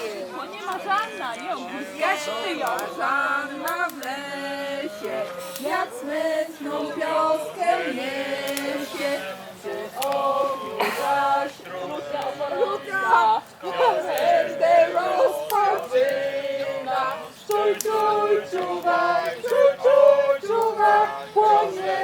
wlezie. To nie marzanna, nie Jaśny ją Żanna w lesie, jak smętną wioskę niesie. Przy ogniu zaś druga, gwiazdę rozpoczyna. Czuj, czuj, czuwaj, czuj, czuj, czuwaj, płonie